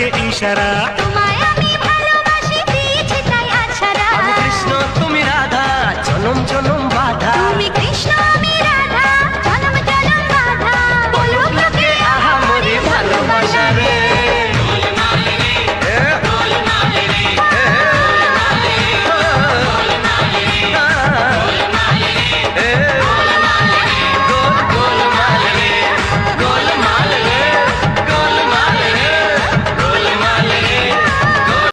থাকে ইশারা। তোমায় আমি ভালোবাসি দিয়েছি তাই আছারা কৃষ্ণ তুমি রাধা জনম জনম